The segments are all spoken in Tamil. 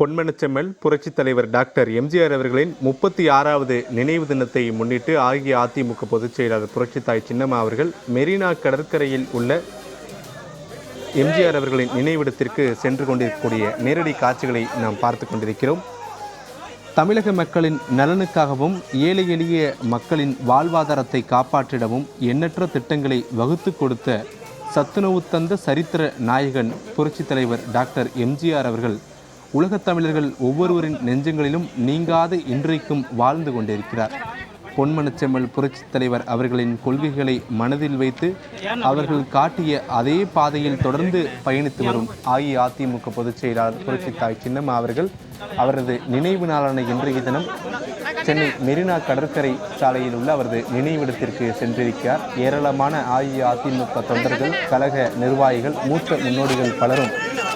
பொன்மனச்செம்மல் புரட்சித் தலைவர் டாக்டர் எம்ஜிஆர் அவர்களின் முப்பத்தி ஆறாவது நினைவு தினத்தை முன்னிட்டு அஇஅதிமுக பொதுச் செயலாளர் புரட்சித்தாய் சின்னம்மா அவர்கள் மெரினா கடற்கரையில் உள்ள எம்ஜிஆர் அவர்களின் நினைவிடத்திற்கு சென்று கொண்டிருக்கக்கூடிய நேரடி காட்சிகளை நாம் பார்த்து கொண்டிருக்கிறோம். தமிழக மக்களின் நலனுக்காகவும் ஏழை எளிய மக்களின் வாழ்வாதாரத்தை காப்பாற்றிடவும் எண்ணற்ற திட்டங்களை வகுத்து கொடுத்த சத்துணவு தந்த சரித்திர நாயகன் புரட்சித் தலைவர் டாக்டர் எம்ஜிஆர் அவர்கள் உலகத் தமிழர்கள் ஒவ்வொருவரின் நெஞ்சங்களிலும் நீங்காது இன்றைக்கும் வாழ்ந்து கொண்டிருக்கிறார். பொன்மனச்செம்மல் புரட்சித் தலைவர் அவர்களின் கொள்கைகளை மனதில் வைத்து அவர்கள் காட்டிய அதே பாதையில் தொடர்ந்து பயணித்து வரும் அஇஅதிமுக பொதுச் செயலாளர் புரட்சித்தாய் சின்னம்மா அவர்கள் அவரது நினைவு நாளான இன்றைய தினம் சென்னை மெரினா கடற்கரை சாலையில் உள்ள அவரது நினைவிடத்திற்கு சென்றிருக்கிறார். ஏராளமான அஇஅதிமுக தொண்டர்கள் கழக நிர்வாகிகள் மூத்த முன்னோடிகள் பலரும்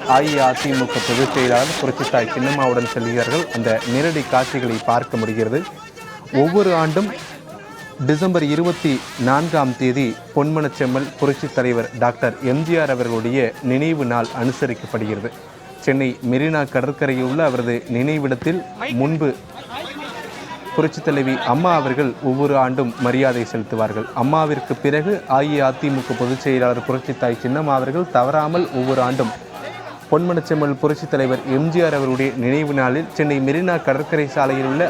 அஇஅதிமுக பொதுச் செயலாளர் புரட்சித்தாய் சின்னம்மாவுடன் செல்கிறார்கள். அந்த நேரடி காட்சிகளை பார்க்க முடிகிறது. ஒவ்வொரு ஆண்டும் டிசம்பர் இருபத்தி நான்காம் தேதி பொன்மனச்செம்மல் புரட்சித் தலைவர் டாக்டர் எம்ஜிஆர் அவர்களுடைய நினைவு நாள் அனுசரிக்கப்படுகிறது. சென்னை மெரினா கடற்கரையில் உள்ள அவரது நினைவிடத்தில் முன்பு புரட்சித் தலைவி அம்மா அவர்கள் ஒவ்வொரு ஆண்டும் மரியாதை செலுத்துவார்கள். அம்மாவிற்கு பிறகு அஇஅதிமுக பொதுச் செயலாளர் புரட்சித்தாய் சின்னம்மா அவர்கள் தவறாமல் ஒவ்வொரு ஆண்டும் பொன்மனச்செம்மல் புரட்சித் தலைவர் எம்ஜிஆர் அவருடைய நினைவு நாளில் சென்னை மெரினா கடற்கரை சாலையில் உள்ள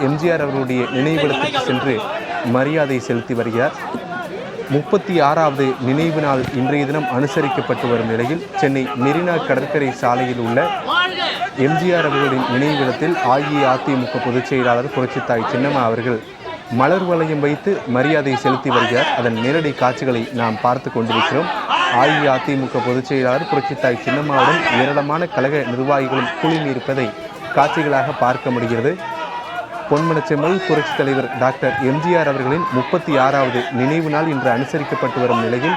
எம்ஜிஆர் அவருடைய நினைவிடத்துக்கு சென்று மரியாதை செலுத்தி வருகிறார். முப்பத்தி ஆறாவது நினைவு நாள் இன்றைய தினம் அனுசரிக்கப்பட்டு வரும் நிலையில் சென்னை மெரினா கடற்கரை சாலையில் உள்ள எம்ஜிஆர் அவர்களின் நினைவிடத்தில் அஇஅதிமுக பொதுச் செயலாளர் புரட்சித்தாய் சின்னம்மா அவர்கள் மலர் வளையம் வைத்து மரியாதை செலுத்தி வருகிறார். அதன் நேரடி காட்சிகளை நாம் பார்த்து கொண்டிருக்கிறோம். அஇஅதிமுக பொதுச் செயலாளர் புரட்சித்தாய் சின்னம்மாவுடன் ஏராளமான கழக நிர்வாகிகளும் குழுமியிருப்பதை காட்சிகளாக பார்க்க முடிகிறது. பொன்மனச்செம்மல் புரட்சித் தலைவர் டாக்டர் எம்ஜிஆர் அவர்களின் முப்பத்தி ஆறாவது நினைவு நாள் இன்று அனுசரிக்கப்பட்டு வரும் நிலையில்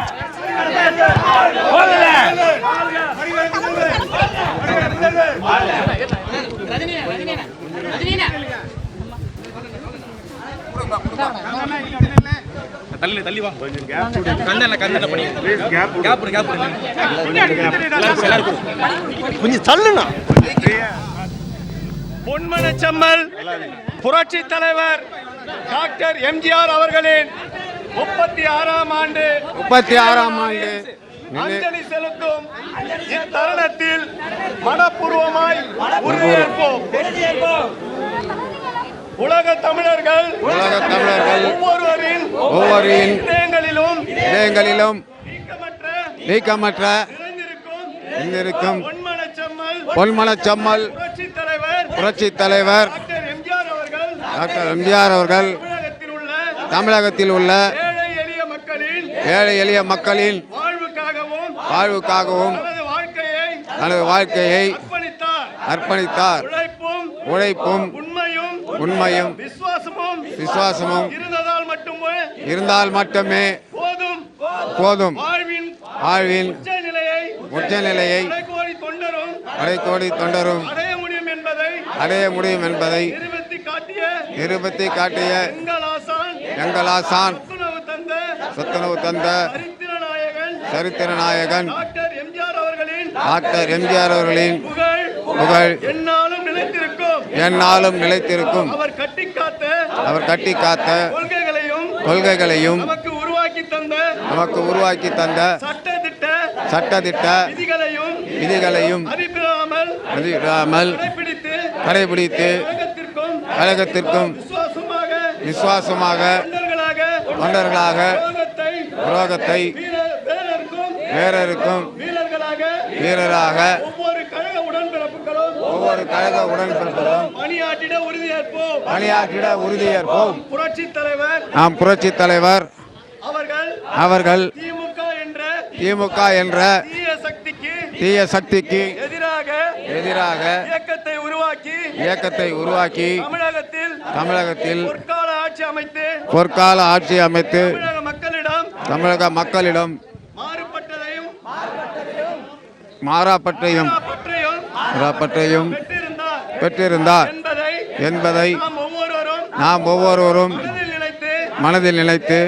தள்ளி தள்ளி வா. கண்ணல கண்ணல பண்ணி. கேப் கேப் கேப் கொஞ்சம் தள்ளுண்ணா. பொன்மனச்செம்மல் புரட்சி தலைவர் டாக்டர் எம்ஜிஆர் அவர்களின் முப்பத்தி ஆறாம் ஆண்டு. முப்பத்தி ஆறாம் ஆண்டு அஞ்சலி செலுத்தும் இத்தருணத்தில் மனப்பூர்வமாய் உறுதியேற்போம் உலக தமிழர்கள் உலக தமிழர்கள் ஒவ்வொருவரின் ஒவ்வொருவரின் இதயங்களிலும் இதயங்களிலும் நீக்கமற்ற இருந்திருக்கும் பொன்மனச்சம்மல் புரட்சி தலைவர் டாக்டர் எம்ஜிஆர் அவர்கள் தமிழகத்தில் உள்ள ஏழை எளிய மக்களின் வாழ்வுக்காகவும் தனது வாழ்க்கையை அர்ப்பணித்தார். அர்ப்பணித்தார். உழைப்பும் உழைப்பும் உண்மையும் விசுவாசமும் விசுவாசமும் இருந்ததால் மட்டுமே இருந்தால் மட்டுமே போதும். நிலையை உச்சநிலையை கோடி தொண்டரும் அடைக்கோடி தொண்டரும் அடைய முடியும் என்பதை நிரூபித்து காட்டிய எங்கள் ஆசான் சத்துணவு தந்த சரித்திர நாயகன் சரித்திர நாயகன் டாக்டர் எம்ஜிஆர் அவர்களின் புகழ் எந்நாளும் நிலைத்திருக்கும். அவர் கட்டி காத்த கொள்கைகளையும் நமக்கு உருவாக்கி தந்த சட்டத்திட்ட விதிகளையும் அறிவிடாமல் கடைபிடித்து கழகத்திற்கும் விசுவாசமாக தொண்டர்களாக உலகத்தை வேறருக்கும் வீரராக ஒவ்வொரு கழக உடன்பிறப்புகளும் ஒவ்வொரு கழக உடன்பிறப்புகளும் பணியாற்றிட உறுதியேற்போம் பணியாற்றிட உறுதியேற்போம் புரட்சி தலைவர் நாம் புரட்சி தலைவர் அவர்கள் அவர்கள் திமுக என்ற திமுக என்ற தீய சக்திக்கு தீய சக்திக்கு எதிராக எதிராக இயக்கத்தை உருவாக்கி இயக்கத்தை உருவாக்கி தமிழகத்தில் தமிழகத்தில் பொற்கால ஆட்சி அமைத்து பொற்கால ஆட்சி அமைத்து தமிழக மக்களிடம் தமிழக மக்களிடம் மாறாப்பற்றையும் பற்றையும் மாறாப்பற்றையும் பெற்றிருந்தார் என்பதை நாம் ஒவ்வொருவரும் மனதில் நினைத்து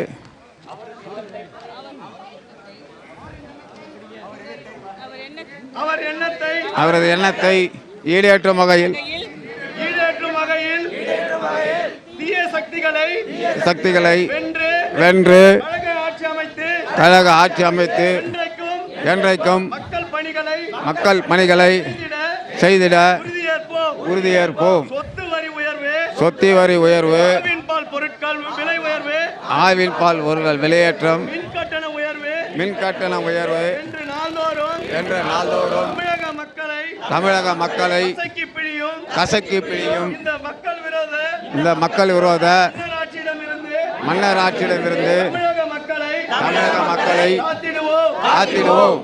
அவரது எண்ணத்தை ஈடேற்றும் வகையில் சக்திகளை வென்று கழக ஆட்சி அமைத்து என்றைக்கும் மக்கள் பணிகளை செய்திட உறுதியேற்போம். சொத்து வரி உயர்வு ஆவின் பால் பொருட்கள் விலை உயர்வு ஆவின் பால் ஒரு வெளியேற்றம் மின் கட்டண உயர்வு என்று நாள்தோறும் தமிழக மக்களை கசக்கி பிழியும் இந்த மக்கள் விரோத மன்னர் ஆட்சியிடமிருந்து தமிழக மக்களை தமிழக மக்களை காத்திடுவோம். காத்திடுவோம்.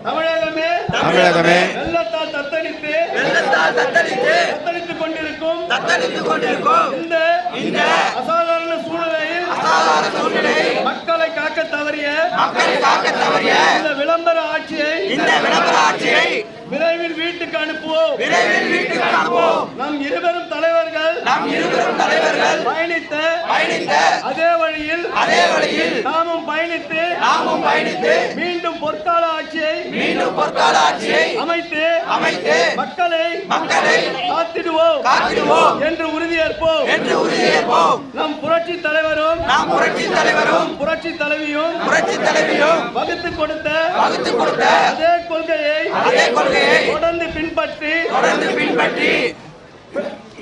தமிழகமே. வெள்ளத்தால் தத்தளித்து வெள்ளத்தால் தத்தளித்து தத்தளித்துக் கொண்டிருக்கும் தத்தளித்துக் கொண்டிருக்கும் இந்த இந்த அசாதாரண சூழ்நிலையில் அசாதாரண சூழ்நிலையில் மக்களை காக்க தவறிய மக்களை காக்க தவறிய இந்த விளம்பர ஆட்சியை இந்த விளம்பர ஆட்சியை விரைவில் வீட்டுக்கு அனுப்புவோம். விரைவில் வீட்டுக்கு அனுப்புவோம். நம் இருவரும் தலைவர்கள் நம் இருவரும் தலைவர்கள் பயணித்த பயணித்த அதே வழியில் அதே வழியில் நாமும் பயணித்து நாமும் பயணித்து மீண்டும் பொற்கால ஆட்சியை மீண்டும் பொற்கால ஆட்சியை அமைத்து அமைத்து மக்களை மக்களை காத்திடுவோம் காத்திடுவோம் என்று உறுதியேற்போம். என்று உறுதியேற்போம். நம் புரட்சி தலைவரும் நாம் புரட்சி தலைவரும் புரட்சி தலைவியும் புரட்சி தலைவியும் வகுத்து கொடுத்த வகுத்து கொடுத்த அதே கொள்கையை அதே கொள்கையை தொடர்ந்து பின்பற்றி தொடர்ந்து பின்பற்றி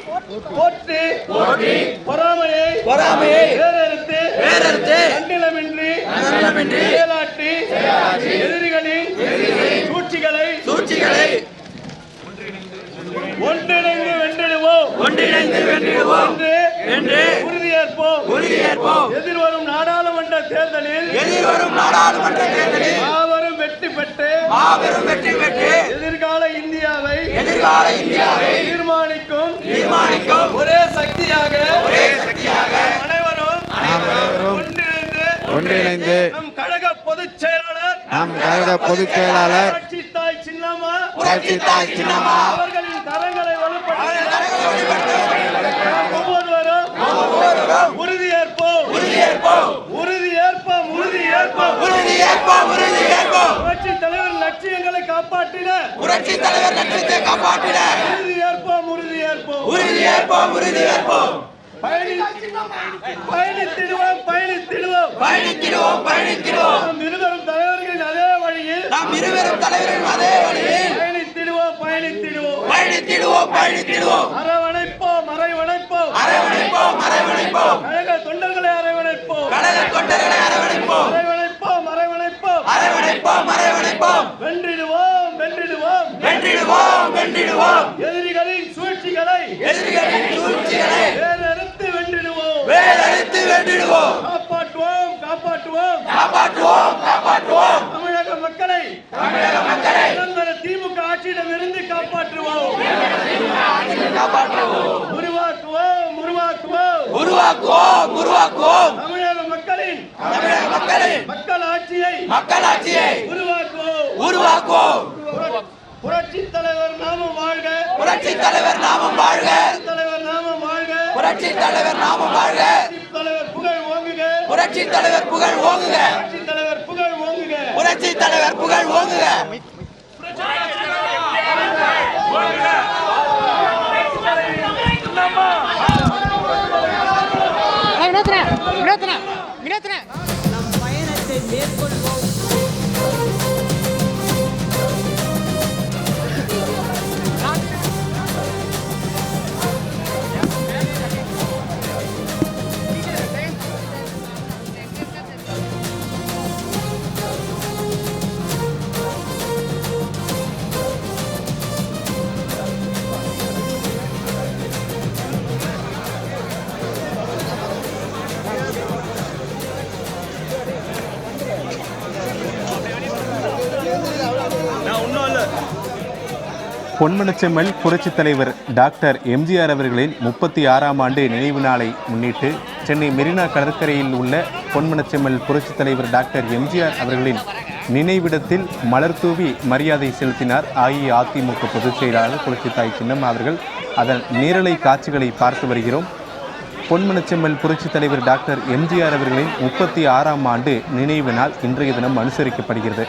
போற்றி போற்றி பொறாமையை பொறாமையை கண்டிலமின்றி செயலாற்றி எதிரிகளின் சூழ்ச்சிகளை சூழ்ச்சிகளை ஒன்றிணைந்து வென்றிடுவோம். ஒன்றிணைந்து வென்றிடுவோம். என்று உறுதியேற்போம். உறுதியேற்போம். எதிர்வரும் நாடாளுமன்ற தேர்தலில் எதிர்வரும் நாடாளுமன்ற தேர்தலில் மாபெரும் வெற்றி பெற்று மாபெரும் வெற்றி பெற்று எதிர்கால இந்தியாவை எதிர்கால இந்தியாவை தீர்மானிக்கும் தீர்மானிக்கும் ஒரே சக்தியாக ஒரே சக்தியாக அனைவரும் அனைவரும் ஒன்றிணைந்து ஒன்றிணைந்து கழக பொதுச் செயலாளர். நம் கழக பொதுச் செயலாளர். புரட்சி தாய் சின்னம்மா. புரட்சி தாய் சின்னம்மா அவர்களின் தரங்களை ஒவ்வொருவரும் உறுதியேற்போம். உறுதியேற்போம். உறுதியேற்போம் உறுதியேற்போம். உறுதியேற்போம் உறுதியேற்போம். புரட்சி தலைவர் லட்சியங்களை காப்பாற்றின புரட்சி தலைவர் லட்சியத்தை காப்பாற்றிட. உறுதியேற்போம் உறுதியேற்போம். உறுதியேற்போம் உறுதியேற்போம். பயணி- பயணித்திடுவோம் பயணித்திடுவோம் பயணித்திடுவோம் நம் இருவரும் தலைவர்களின் அதே வழியில் நாம் இருவரும் தலைவரின் அதே வழியில் பயணித்திடுவோம் பயணித்திடுவோம். பயணித்திடுவோம் பயணித்திடுவோம். அரவணைப்போம் அரவணைப்போம். அரவணைப்போம் அரவணைப்போம். கழக தொண்டர்களை அரவணைப்போம். கடக கொண்டர்களை அரவணைப்போம். அரவணைப்போம் அரவணைப்போம். அரவணைப்போம் அரவணைப்போம். வென்றிடுவோம் வென்றிடுவோம். வென்றிடுவோம் வென்றிடுவோம் எதிரிகளின் சூழ்ச்சிகளை எதிரிகளின் சூழ்ச்சிகளை வேறறுத்து வென்றிடுவோம் வேலறுத்து வென்றிடுவோம் காப்பாற்றுவோம் காப்பாற்றுவோம் காப்பாற்றுவோம் காப்பாற்றுவோம் தமிழக மக்களை தமிழக மக்களை நிரந்தர திமுக ஆட்சியிடமிருந்து காப்பாற்றுவோம் காப்பாற்றுவோம் உருவாக்குவோம் உருவாக்குவோம் உருவாக்குவோம் உருவாக்குவோம் தமிழக மக்களின் தமிழக மக்களின் மக்கள் ஆட்சியை மக்களாட்சியை உருவாக்குவோம். உருவாக்குவோம். புரட்சி தலைவர் நாமம் வாழ்க. புரட்சி தலைவர் நாமம் வாழ்க. தலைவர் நாமம் வாழ்க. புரட்சி தலைவர் நாமம் வாழ்க. தலைவர் புகழ் ஓங்குக. புரட்சி தலைவர் புகழ் ஓங்குக. புரட்சி தலைவர் புகழ் ஓங்குக. புரட்சி தலைவர் புகழ் ஓங்குக. பொன்மனச்செம்மல் புரட்சித் தலைவர் டாக்டர் எம்ஜிஆர் அவர்களின் முப்பத்தி ஆறாம் ஆண்டு நினைவு நாளை முன்னிட்டு சென்னை மெரினா கடற்கரையில் உள்ள பொன்மனச்செம்மல் புரட்சித் தலைவர் டாக்டர் எம்ஜிஆர் அவர்களின் நினைவிடத்தில் மலர்தூவி மரியாதை செலுத்தினார் அஇஅதிமுக பொதுச் செயலாளர் புரட்சித்தாய் சின்னம்மா அவர்கள். அதன் நேரலை காட்சிகளை பார்த்து வருகிறோம். பொன்மனச்செம்மல் புரட்சித் தலைவர் டாக்டர் எம்ஜிஆர் அவர்களின் முப்பத்தி ஆறாம் ஆண்டு நினைவு நாள் இன்றைய தினம் அனுசரிக்கப்படுகிறது.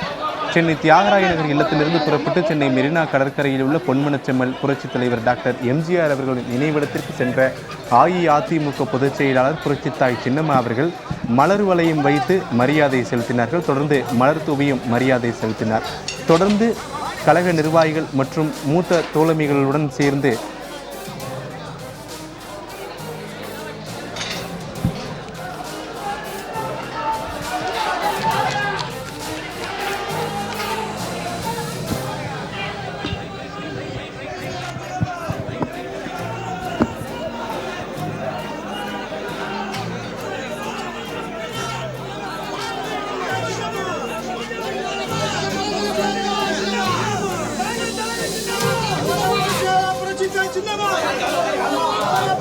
சென்னை தியாகராய நகர் இல்லத்திலிருந்து புறப்பட்டு சென்னை மெரினா கடற்கரையில் உள்ள பொன்மனச்செம்மல் புரட்சித் தலைவர் டாக்டர் எம்ஜிஆர் அவர்களின் நினைவிடத்திற்கு சென்ற அஇஅதிமுக பொதுச் செயலாளர் புரட்சித்தாய் சின்னம்மா அவர்கள் மலர் வளையம் வைத்து மரியாதை செலுத்தினார்கள். தொடர்ந்து மலர் தூவியும் மரியாதை செலுத்தினார். தொடர்ந்து கழக நிர்வாகிகள் மற்றும் மூத்த தோழமைகளுடன் சேர்ந்து